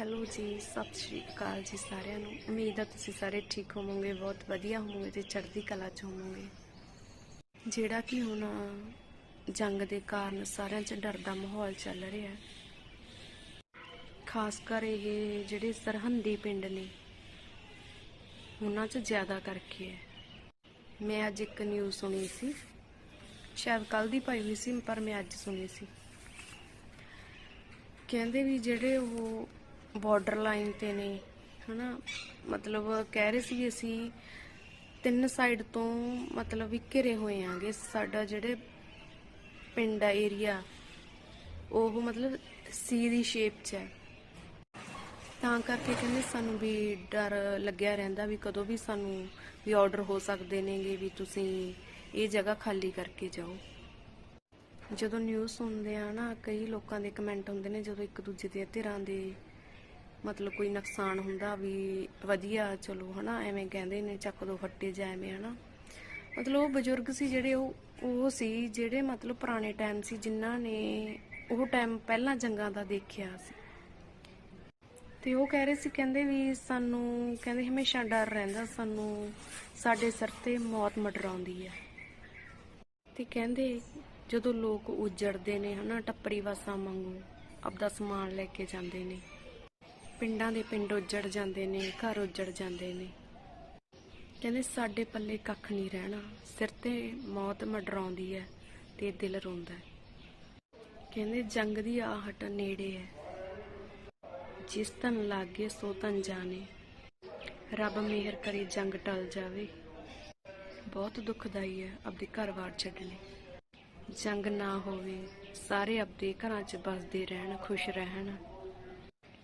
Hello ਜੀ, ਸਤਿ ਸ਼੍ਰੀ ਅਕਾਲ ਜੀ ਸਾਰਿਆਂ ਨੂੰ। ਉਮੀਦ ਹੈ ਤੁਸੀਂ ਸਾਰੇ ਠੀਕ ਹੋਵੋਗੇ, ਬਹੁਤ ਵਧੀਆ ਹੋਵੋਗੇ ਤੇ ਚੜ੍ਹਦੀ ਕਲਾ ਚ ਹੋਵੋਗੇ। ਜਿਹੜਾ ਕਿ ਹੁਣ ਜੰਗ ਦੇ ਕਾਰਨ ਸਾਰਿਆਂ 'ਚ ਡਰ ਦਾ ਮਾਹੌਲ ਚੱਲ ਰਿਹਾ ਖਾਸ ਕਰ ਇਹ ਜਿਹੜੇ ਸਰਹੰਦੀ ਪਿੰਡ ਨੇ, ਉਹਨਾਂ 'ਚ ਜ਼ਿਆਦਾ ਕਰਕੇ ਹੈ। ਮੈਂ ਅੱਜ ਇੱਕ ਨਿਊਜ਼ ਸੁਣੀ ਸੀ। ਸ਼ਾਇਦ ਕੱਲ ਦੀ ਪਾਈ ਹੋਈ ਸੀ, ਪਰ ਮੈਂ ਅੱਜ ਸੁਣੀ ਸੀ। ਕਹਿੰਦੇ ਵੀ ਜਿਹੜੇ ਉਹ ਬਾਰਡਰ ਲਾਈਨ ਤੇ ਨੇ, ਹਨਾ? ਮਤਲਬ ਕਹਿ ਰਹੇ ਸੀ ਅਸੀਂ, ਤਿੰਨ ਸਾਈਡ ਤੋਂ ਮਤਲਬ ਵੀ ਘਿਰੇ ਹੋਏ ਆਂਗੇ। ਸਾਡਾ ਜਿਹੜੇ ਪਿੰਡ ਆ ਏਰੀਆ ਉਹ ਮਤਲਬ ਸੀ ਦੀ ਸ਼ੇਪ 'ਚ ਹੈ। ਤਾਂ ਕਰਕੇ ਕਹਿੰਦੇ ਸਾਨੂੰ ਵੀ ਡਰ ਲੱਗਿਆ ਰਹਿੰਦਾ ਵੀ ਕਦੋਂ ਵੀ ਸਾਨੂੰ ਵੀ ਆਰਡਰ ਹੋ ਸਕਦੇ ਨੇਗੇ ਵੀ ਤੁਸੀਂ ਇਹ ਜਗ੍ਹਾ ਖਾਲੀ ਕਰਕੇ ਜਾਓ। ਜਦੋਂ ਨਿਊਜ਼ ਸੁਣਦੇ ਆ ਨਾ, ਕਈ ਲੋਕਾਂ ਦੇ ਕਮੈਂਟ ਹੁੰਦੇ ਨੇ, ਜਦੋਂ ਇੱਕ ਦੂਜੇ ਦੇ ਧਿਰਾਂ ਦੇ ਮਤਲਬ ਕੋਈ ਨੁਕਸਾਨ ਹੁੰਦਾ ਵੀ ਵਧੀਆ, ਚਲੋ ਹਨਾ, ਐਵੇਂ ਕਹਿੰਦੇ ਨੇ, ਚੱਕ ਦੋ ਫੱਟੇ ਜਾਂ ਐਵੇਂ ਹਨਾ। ਮਤਲਬ ਉਹ ਬਜ਼ੁਰਗ ਸੀ ਜਿਹੜੇ ਉਹ ਉਹ ਸੀ ਜਿਹੜੇ ਮਤਲਬ ਪੁਰਾਣੇ ਟਾਈਮ ਸੀ, ਜਿਨ੍ਹਾਂ ਨੇ ਉਹ ਟਾਈਮ ਪਹਿਲਾਂ ਜੰਗਾਂ ਦਾ ਦੇਖਿਆ ਸੀ। ਤੇ ਉਹ ਕਹਿ ਰਹੇ ਸੀ, ਕਹਿੰਦੇ ਵੀ ਸਾਨੂੰ, ਕਹਿੰਦੇ ਹਮੇਸ਼ਾ ਡਰ ਰਹਿੰਦਾ, ਸਾਨੂੰ ਸਾਡੇ ਸਿਰ ਤੇ ਮੌਤ ਮੰਡਰਾਉਂਦੀ ਹੈ। ਤੇ ਕਹਿੰਦੇ ਜਦੋਂ ਲੋਕ ਉਜੜਦੇ ਨੇ ਹਨਾ, ਟੱਪਰੀ ਵਾਸਾਂ ਵਾਂਗੂ ਆਪਦਾ ਸਮਾਨ ਲੈ ਕੇ ਜਾਂਦੇ ਨੇ ਪਿੰਡਾਂ ਦੇ ਪਿੰਡ ਉੱਜੜ ਜਾਂਦੇ ਨੇ, ਘਰ ਉੱਜੜ ਜਾਂਦੇ ਨੇ। ਕਹਿੰਦੇ ਸਾਡੇ ਪੱਲੇ ਕੱਖ ਨਹੀਂ ਰਹਿਣਾ, ਸਿਰ ਤੇ ਮੌਤ ਮੰਡਰਾਉਂਦੀ ਹੈ ਤੇ ਦਿਲ ਰੋਂਦਾ ਹੈ ਕਹਿੰਦੇ ਜੰਗ ਦੀ ਆਹਟ ਨੇੜੇ ਹੈ ਜਿਸ ਤਨ ਲਾਗੇ ਸੋ ਤਨ ਜਾਣੇ। ਰੱਬ ਮਿਹਰ ਕਰੇ ਜੰਗ ਟਲ ਜਾਵੇ। ਬਹੁਤ ਦੁਖਦਾਈ ਹੈ ਆਪਦੇ ਘਰ-ਬਾਰ ਛੱਡਣੇ। ਜੰਗ ਨਾ ਹੋਵੇ, ਸਾਰੇ ਆਪਦੇ ਘਰਾਂ 'ਚ ਬਸਦੇ ਰਹਿਣ, ਖੁਸ਼ ਰਹਿਣ।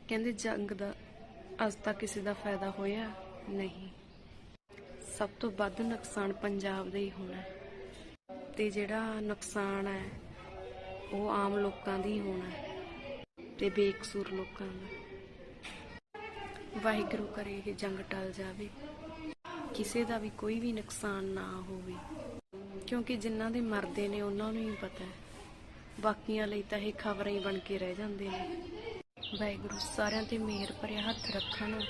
ਕਹਿੰਦੇ ਜੰਗ ਦਾ ਅੱਜ ਤੱਕ ਕਿਸੇ ਦਾ ਫਾਇਦਾ ਹੋਇਆ ਨਹੀਂ। ਸਭ ਤੋਂ ਵੱਧ ਨੁਕਸਾਨ ਪੰਜਾਬ ਦਾ ਹੀ ਹੋਣਾ ਹੈ। ਤੇ ਜਿਹੜਾ ਨੁਕਸਾਨ ਹੈ, ਉਹ ਆਮ ਲੋਕਾਂ ਦੀ ਹੀ ਹੋਣਾ ਹੈ ਤੇ ਬੇਕਸੂਰ ਲੋਕਾਂ ਦਾ। ਵਾਹਿਗੁਰੂ ਕਰੇ ਇਹ ਜੰਗ ਟਲ ਜਾਵੇ। ਕਿਸੇ ਦਾ ਵੀ ਕੋਈ ਵੀ ਨੁਕਸਾਨ ਨਾ ਹੋਵੇ। ਕਿਉਂਕਿ ਜਿਨ੍ਹਾਂ ਦੇ ਮਰਦੇ ਨੇ, ਉਹਨਾਂ ਨੂੰ ਹੀ ਪਤਾ ਹੈ। ਬਾਕੀਆਂ ਲਈ ਤਾਂ ਇਹ ਖਬਰਾਂ ਹੀ ਬਣ ਕੇ ਰਹਿ ਜਾਂਦੇ ਨੇ। ਵਾਹਿਗੁਰੂ, ਸਾਰਿਆਂ ਤੇ ਮਿਹਰ ਭਰਿਆ ਹੱਥ ਰੱਖਣ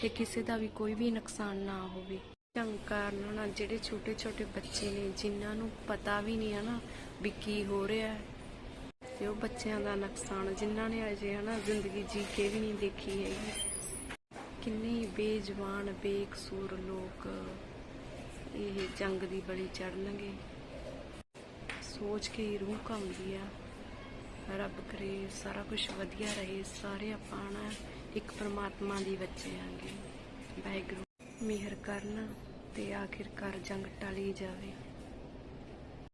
ਤੇ ਕਿਸੇ ਦਾ ਵੀ ਕੋਈ ਵੀ ਨੁਕਸਾਨ ਨਾ ਹੋਵੇ। ਜੰਗ ਕਾਰਨ ਨਾ ਜਿਹੜੇ ਛੋਟੇ ਛੋਟੇ ਬੱਚੇ ਨੇ, ਜਿਨ੍ਹਾਂ ਨੂੰ ਪਤਾ ਵੀ ਨਹੀਂ ਹੈ ਨਾ ਵੀ ਕੀ ਹੋ ਰਿਹਾ ਹੈ, ਤੇ ਉਹ ਬੱਚਿਆਂ ਦਾ ਨੁਕਸਾਨ, ਜਿਨ੍ਹਾਂ ਨੇ ਅਜੇ ਹਨਾ ਜ਼ਿੰਦਗੀ ਜੀ ਕੇ ਵੀ ਨਹੀਂ ਦੇਖੀ ਹੈਗੀ। ਕਿੰਨੇ ਬੇਜਵਾਨ, ਬੇਕਸੂਰ ਲੋਕ ਇਹ ਜੰਗ ਦੀ ਬਲੀ ਚੜਨਗੇ ਸੋਚ ਕੇ ਹੀ ਰੂਹ ਕੰਬਦੀ ਆ। ਰੱਬ ਕਰੇ ਸਾਰਾ ਕੁਝ ਵਧੀਆ ਰਹੇ, ਸਾਰੇ ਆਪਾਂ ਨਾ ਇੱਕ ਪ੍ਰਮਾਤਮਾ ਦੀ ਬੱਚੇ ਆਂਗੇ। ਵਾਹਿਗੁਰੂ, ਮਿਹਰ ਕਰਨ ਤੇ ਆਖਿਰਕਾਰ ਜੰਗ ਟਲੀ ਜਾਵੇ।